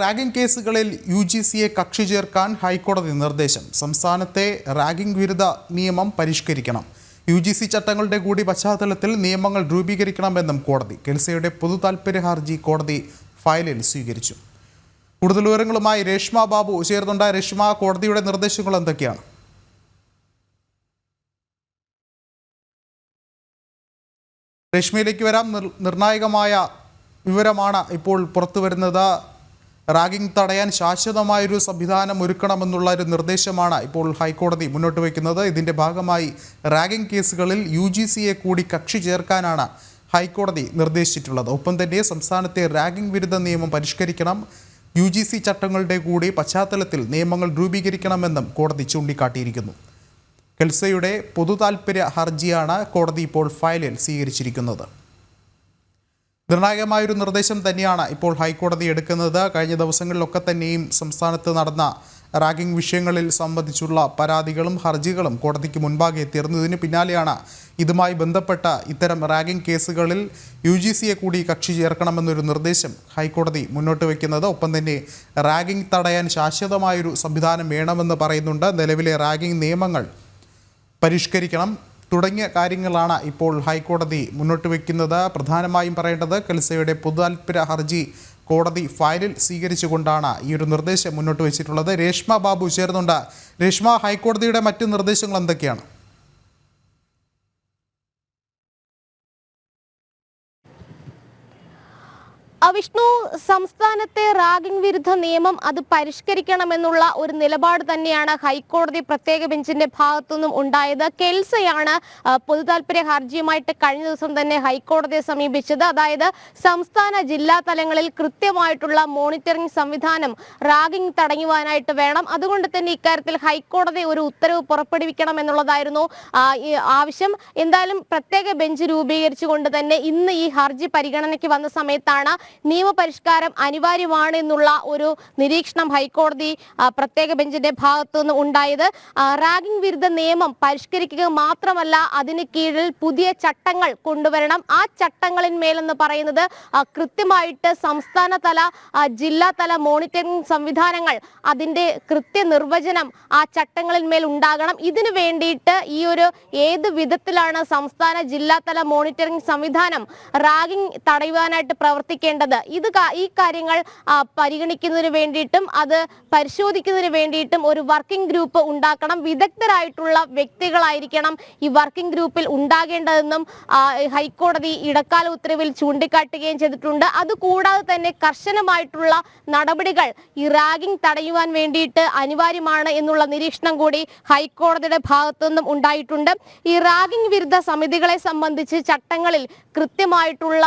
Ragging കേസുകളിൽ U G സിയെ കക്ഷി ചേർക്കാൻ ഹൈക്കോടതി നിർദ്ദേശം. സംസ്ഥാനത്തെ റാഗിംഗ് വിരുദ്ധ നിയമം പരിഷ്കരിക്കണം. യു ജി സി ചട്ടങ്ങളുടെ കൂടി പശ്ചാത്തലത്തിൽ നിയമങ്ങൾ രൂപീകരിക്കണമെന്നും കോടതി കെൽസയുടെ പൊതു താൽപ്പര്യ ഹർജി കോടതി ഫയലിൽ സ്വീകരിച്ചു. കൂടുതൽ വിവരങ്ങളുമായി രേഷ്മ ബാബു. ചേർന്നുണ്ട് രേഷ്മ കോടതിയുടെ നിർദ്ദേശങ്ങൾ എന്തൊക്കെയാണ്? രേഷ്മയിലേക്ക് വരാം. നിർ നിർണായകമായ വിവരമാണ് ഇപ്പോൾ പുറത്തു വരുന്നത് റാഗിംഗ് തടയാൻ ശാശ്വതമായൊരു സംവിധാനം ഒരുക്കണമെന്നുള്ള ഒരു നിർദ്ദേശമാണ് ഇപ്പോൾ ഹൈക്കോടതി മുന്നോട്ട് വയ്ക്കുന്നത്. ഇതിന്റെ ഭാഗമായി റാഗിംഗ് കേസുകളിൽ യു കൂടി കക്ഷി ചേർക്കാനാണ് ഹൈക്കോടതി നിർദ്ദേശിച്ചിട്ടുള്ളത്. ഒപ്പം തന്നെ സംസ്ഥാനത്തെ റാഗിംഗ് വിരുദ്ധ നിയമം പരിഷ്കരിക്കണം. യു ജി സി ചട്ടങ്ങളുടെ കൂടി പശ്ചാത്തലത്തിൽ നിയമങ്ങൾ രൂപീകരിക്കണമെന്നും കോടതി ചൂണ്ടിക്കാട്ടിയിരിക്കുന്നു. കെൽസയുടെ പൊതു താൽപ്പര്യ ഹർജിയാണ് കോടതി ഇപ്പോൾ ഫയലിൽ സ്വീകരിച്ചിരിക്കുന്നത്. നിർണായകമായൊരു നിർദ്ദേശം തന്നെയാണ് ഇപ്പോൾ ഹൈക്കോടതി എടുക്കുന്നത്. കഴിഞ്ഞ ദിവസങ്ങളിലൊക്കെ തന്നെയും സംസ്ഥാനത്ത് നടന്ന റാഗിംഗ് വിഷയങ്ങളിൽ സംബന്ധിച്ചുള്ള പരാതികളും ഹർജികളും കോടതിക്ക് മുൻപാകെ എത്തിയിരുന്നു ഇതിന് പിന്നാലെയാണ് ഇതുമായി ബന്ധപ്പെട്ട ഇത്തരം റാഗിംഗ് കേസുകളിൽ യു ജി സിയെ കൂടി കക്ഷി ചേർക്കണമെന്നൊരു നിർദ്ദേശം ഹൈക്കോടതി മുന്നോട്ട് വയ്ക്കുന്നത് ഒപ്പം തന്നെ റാഗിംഗ് തടയാൻ ശാശ്വതമായൊരു സംവിധാനം വേണമെന്ന് പറയുന്നുണ്ട്. നിലവിലെ റാഗിംഗ് നിയമങ്ങൾ പരിഷ്കരിക്കണം. തുടങ്ങിയ കാര്യങ്ങളാണ് ഇപ്പോൾ ഹൈക്കോടതി മുന്നോട്ട് വയ്ക്കുന്നത് പ്രധാനമായും പറയേണ്ടത് കൽസയുടെ പൊതുതാൽപ്പര്യ ഹർജി കോടതി ഫയലിൽ സ്വീകരിച്ചുകൊണ്ടാണ് ഈ ഒരു നിർദ്ദേശം മുന്നോട്ട് വെച്ചിട്ടുള്ളത്. രേഷ്മ ബാബു ചേർന്നുണ്ട് രേഷ്മ ഹൈക്കോടതിയുടെ മറ്റ് നിർദ്ദേശങ്ങൾ എന്തൊക്കെയാണ്? വിഷ്ണു സംസ്ഥാനത്തെ റാഗിംഗ് വിരുദ്ധ നിയമം അത് പരിഷ്കരിക്കണമെന്നുള്ള ഒരു നിലപാട് തന്നെയാണ് ഹൈക്കോടതി പ്രത്യേക ബെഞ്ചിന്റെ ഭാഗത്തുനിന്നും ഉണ്ടായത്. കെൽസയാണ് പൊതുതാൽപര്യ ഹർജിയുമായിട്ട് കഴിഞ്ഞ ദിവസം തന്നെ ഹൈക്കോടതിയെ സമീപിച്ചത്. അതായത് സംസ്ഥാന ജില്ലാ തലങ്ങളിൽ കൃത്യമായിട്ടുള്ള മോണിറ്ററിംഗ് സംവിധാനം റാഗിംഗ് തടയുവാനായിട്ട് വേണം. അതുകൊണ്ട് തന്നെ ഇക്കാര്യത്തിൽ ഹൈക്കോടതി ഒരു ഉത്തരവ് പുറപ്പെടുവിക്കണം എന്നുള്ളതായിരുന്നു ആവശ്യം. എന്തായാലും പ്രത്യേക ബെഞ്ച് രൂപീകരിച്ചുകൊണ്ട് തന്നെ ഇന്ന് ഈ ഹർജി പരിഗണനയ്ക്ക് വന്ന സമയത്താണ് നിയമപരിഷ്കാരം അനിവാര്യമാണ് എന്നുള്ള ഒരു നിരീക്ഷണം ഹൈക്കോടതി പ്രത്യേക ബെഞ്ചിന്റെ ഭാഗത്തു നിന്ന് ഉണ്ടായത് റാഗിംഗ് വിരുദ്ധ നിയമം പരിഷ്കരിക്കുക മാത്രമല്ല അതിന് കീഴിൽ പുതിയ ചട്ടങ്ങൾ കൊണ്ടുവരണം. ആ ചട്ടങ്ങളിന്മേലെന്ന് പറയുന്നത് കൃത്യമായിട്ട് സംസ്ഥാന തല ജില്ലാ തല മോണിറ്ററിംഗ് സംവിധാനങ്ങൾ അതിന്റെ കൃത്യ നിർവചനം ആ ചട്ടങ്ങളിന്മേൽ ഉണ്ടാകണം. ഇതിനു വേണ്ടിയിട്ട് ഈ ഒരു ഏത് വിധത്തിലാണ് സംസ്ഥാന ജില്ലാ തല മോണിറ്ററിംഗ് സംവിധാനം റാഗിംഗ് തടയുവാനായിട്ട് പ്രവർത്തിക്കേണ്ടത്? ഇത് ഈ കാര്യങ്ങൾ പരിഗണിക്കുന്നതിന് വേണ്ടിയിട്ടും അത് പരിശോധിക്കുന്നതിന് വേണ്ടിയിട്ടും ഒരു വർക്കിംഗ് ഗ്രൂപ്പ് ഉണ്ടാക്കണം. വിദഗ്ധരായിട്ടുള്ള വ്യക്തികളായിരിക്കണം ഈ വർക്കിംഗ് ഗ്രൂപ്പിൽ ഉണ്ടാകേണ്ടതെന്നും ഹൈക്കോടതി ഇടക്കാല ഉത്തരവിൽ ചൂണ്ടിക്കാട്ടുകയും ചെയ്തിട്ടുണ്ട്. അതുകൂടാതെ തന്നെ കർശനമായിട്ടുള്ള നടപടികൾ ഈ റാഗിംഗ് തടയുവാൻ വേണ്ടിയിട്ട് അനിവാര്യമാണ് എന്നുള്ള നിരീക്ഷണം കൂടി ഹൈക്കോടതിയുടെ ഭാഗത്തു നിന്നും ഉണ്ടായിട്ടുണ്ട്. ഈ റാഗിംഗ് വിരുദ്ധ സമിതികളെ സംബന്ധിച്ച് ചട്ടങ്ങളിൽ കൃത്യമായിട്ടുള്ള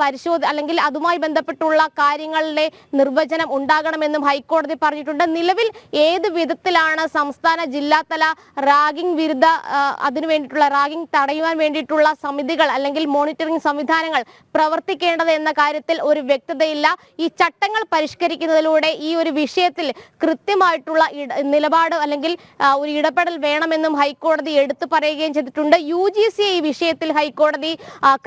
പരിശോധന പരിശോധ അല്ലെങ്കിൽ അതുമായി ബന്ധപ്പെട്ടുള്ള കാര്യങ്ങളുടെ നിർവചനം ഉണ്ടാകണമെന്നും ഹൈക്കോടതി പറഞ്ഞിട്ടുണ്ട്. നിലവിൽ ഏത് വിധത്തിലാണ് സംസ്ഥാന ജില്ലാതല റാഗിംഗ് വിരുദ്ധ അതിനു വേണ്ടിയിട്ടുള്ള റാഗിംഗ് തടയുവാൻ വേണ്ടിയിട്ടുള്ള സമിതികൾ അല്ലെങ്കിൽ മോണിറ്ററിംഗ് സംവിധാനങ്ങൾ പ്രവർത്തിക്കേണ്ടത് എന്ന കാര്യത്തിൽ ഒരു വ്യക്തതയില്ല. ഈ ചട്ടങ്ങൾ പരിഷ്കരിക്കുന്നതിലൂടെ ഈ ഒരു വിഷയത്തിൽ കൃത്യമായിട്ടുള്ള നിലപാട് അല്ലെങ്കിൽ ഒരു ഇടപെടൽ വേണമെന്നും ഹൈക്കോടതി എടുത്തു പറയുകയും ചെയ്തിട്ടുണ്ട്. യു ഈ വിഷയത്തിൽ ഹൈക്കോടതി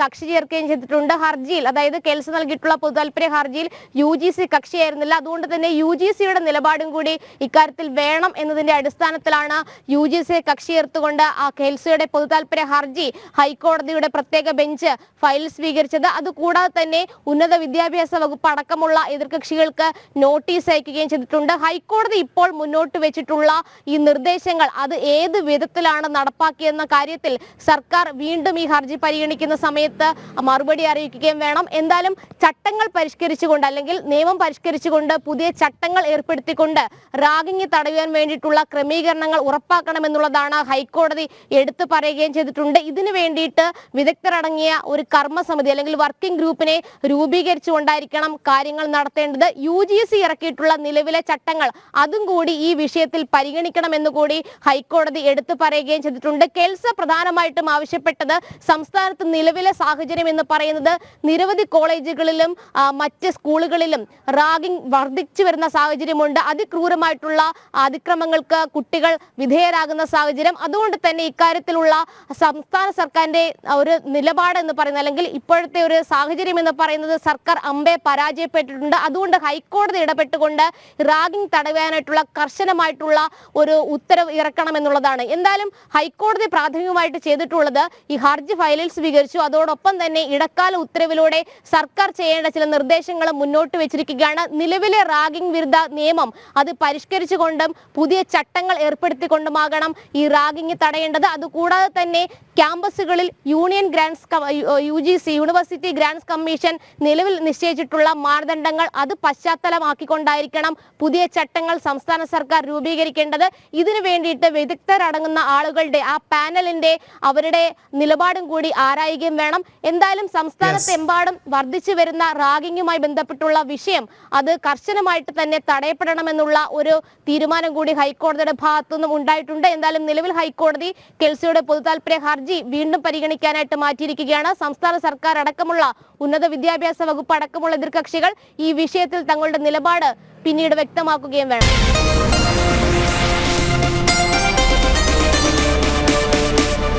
കക്ഷി ചേർക്കുകയും ചെയ്തിട്ടുണ്ട്. ഹർജിയിൽ അതായത് കേൾസ് നൽകിയിട്ടുള്ള പൊതുതാൽപര്യ ഹർജിയിൽ യു ജി സി കക്ഷിയായിരുന്നില്ല. അതുകൊണ്ട് തന്നെ യു ജി സിയുടെ നിലപാടും കൂടി ഇക്കാര്യത്തിൽ വേണം എന്നതിന്റെ അടിസ്ഥാനത്തിലാണ് യു ജി സിയെ കക്ഷി ചേർത്തുകൊണ്ട് ആ കെൽസയുടെ പൊതുതാൽപര്യ ഹർജി ഹൈക്കോടതിയുടെ പ്രത്യേക ബെഞ്ച് ഫയൽ സ്വീകരിച്ചത്. അതുകൂടാതെ തന്നെ ഉന്നത വിദ്യാഭ്യാസ വകുപ്പ് അടക്കമുള്ള എതിർകക്ഷികൾക്ക് നോട്ടീസ് അയക്കുകയും ചെയ്തിട്ടുണ്ട്. ഹൈക്കോടതി ഇപ്പോൾ മുന്നോട്ട് വെച്ചിട്ടുള്ള ഈ നിർദ്ദേശങ്ങൾ അത് ഏത് വിധത്തിലാണ് നടപ്പാക്കിയെന്ന കാര്യത്തിൽ സർക്കാർ വീണ്ടും ഈ ഹർജി പരിഗണിക്കുന്ന സമയത്ത് മറുപടി അറിയിക്കുകയും വേണം. എന്തായാലും ചട്ടങ്ങൾ പരിഷ്കരിച്ചുകൊണ്ട് അല്ലെങ്കിൽ നിയമം പരിഷ്കരിച്ചുകൊണ്ട് പുതിയ ചട്ടങ്ങൾ ഏർപ്പെടുത്തിക്കൊണ്ട് റാഗിംഗ് തടയുവാൻ വേണ്ടിയിട്ടുള്ള ക്രമീകരണങ്ങൾ ഉറപ്പാക്കണമെന്നുള്ളതാണ് ഹൈക്കോടതി എടുത്തു പറയുകയും ചെയ്തിട്ടുണ്ട്. ഇതിനു വേണ്ടിയിട്ട് വിദഗ്ധരടങ്ങിയ ഒരു കർമ്മസമിതി അല്ലെങ്കിൽ വർക്കിംഗ് ഗ്രൂപ്പിനെ രൂപീകരിച്ചുകൊണ്ടായിരിക്കണം കാര്യങ്ങൾ നടത്തേണ്ടത്. യു ജി സി ഇറക്കിയിട്ടുള്ള നിലവിലെ ചട്ടങ്ങൾ അതും കൂടി ഈ വിഷയത്തിൽ പരിഗണിക്കണമെന്ന് കൂടി ഹൈക്കോടതി എടുത്തു പറയുകയും ചെയ്തിട്ടുണ്ട്. കെൽസ പ്രധാനമായിട്ടും ആവശ്യപ്പെട്ടത് സംസ്ഥാനത്ത് നിലവിലെ സാഹചര്യം എന്ന് പറയുന്നത് നിരവധി കോളേജുകളിലും ആ, മറ്റ് സ്കൂളുകളിലും റാഗിംഗ് വർദ്ധിച്ചു വരുന്ന സാഹചര്യമുണ്ട്. അതിക്രൂരമായിട്ടുള്ള അതിക്രമങ്ങൾക്ക് കുട്ടികൾ വിധേയരാകുന്ന സാഹചര്യം. അതുകൊണ്ട് തന്നെ ഇക്കാര്യത്തിലുള്ള സംസ്ഥാന സർക്കാരിന്റെ ഒരു നിലപാട് എന്ന് പറയുന്നത് അല്ലെങ്കിൽ ഇപ്പോഴത്തെ ഒരു സാഹചര്യം എന്ന് പറയുന്നത് സർക്കാർ അമ്പെ പരാജയപ്പെട്ടിട്ടുണ്ട്. അതുകൊണ്ട് ഹൈക്കോടതി ഇടപെട്ടുകൊണ്ട് റാഗിംഗ് തടയാനായിട്ടുള്ള കർശനമായിട്ടുള്ള ഒരു ഉത്തരവ് ഇറക്കണം എന്നുള്ളതാണ് എന്തായാലും ഹൈക്കോടതി പ്രാഥമികമായിട്ട് ചെയ്തിട്ടുള്ളത് ഈ ഹർജി ഫയലിൽ സ്വീകരിച്ചു. അതോടൊപ്പം തന്നെ ഇടക്കാല ഉത്തരവിലൂടെ സർക്കാർ ചെയ്യേണ്ട ചില നിർദ്ദേശങ്ങൾ മുന്നോട്ട് വെച്ചിരിക്കുകയാണ്. നിലവിലെ റാഗിംഗ് വിരുദ്ധ നിയമം അത് പരിഷ്കരിച്ചുകൊണ്ടും പുതിയ ചട്ടങ്ങൾ ഏർപ്പെടുത്തിക്കൊണ്ടുമാകണം ഈ റാഗിംഗ് തടയേണ്ടത്. അതുകൂടാതെ തന്നെ ക്യാമ്പസുകളിൽ union grants U G C university grants commission നിലവിൽ നിശ്ചയിച്ചിട്ടുള്ള മാനദണ്ഡങ്ങൾ അത് പശ്ചാത്തലമാക്കിക്കൊണ്ടായിരിക്കണം പുതിയ ചട്ടങ്ങൾ സംസ്ഥാന സർക്കാർ രൂപീകരിക്കേണ്ടത്. ഇതിനു വേണ്ടിയിട്ട് വിദഗ്ധരടങ്ങുന്ന ആളുകളുടെ ആ പാനലിന്റെ അവരുടെ നിലപാടും കൂടി ആരായുകയും വേണം. എന്തായാലും സംസ്ഥാനത്തെമ്പാടും വർദ്ധിച്ചു വരുന്ന റാഗിങ്ങുമായി ബന്ധപ്പെട്ടുള്ള വിഷയം അത് കർശനമായിട്ട് തന്നെ തടയപ്പെടണമെന്നുള്ള ഒരു തീരുമാനം കൂടി ഹൈക്കോടതിയുടെ ഭാഗത്തുനിന്നും ഉണ്ടായിട്ടുണ്ട്. എന്തായാലും നിലവിൽ ഹൈക്കോടതി കെൽസിയുടെ പൊതുതാൽപര്യ ഹർജി വീണ്ടും പരിഗണിക്കാനായിട്ട് മാറ്റിയിരിക്കുകയാണ്. സംസ്ഥാന സർക്കാർ അടക്കമുള്ള ഉന്നത വിദ്യാഭ്യാസ വകുപ്പ് അടക്കമുള്ള എതിർകക്ഷികൾ ഈ വിഷയത്തിൽ തങ്ങളുടെ നിലപാട് പിന്നീട് വ്യക്തമാക്കുകയും വേണം.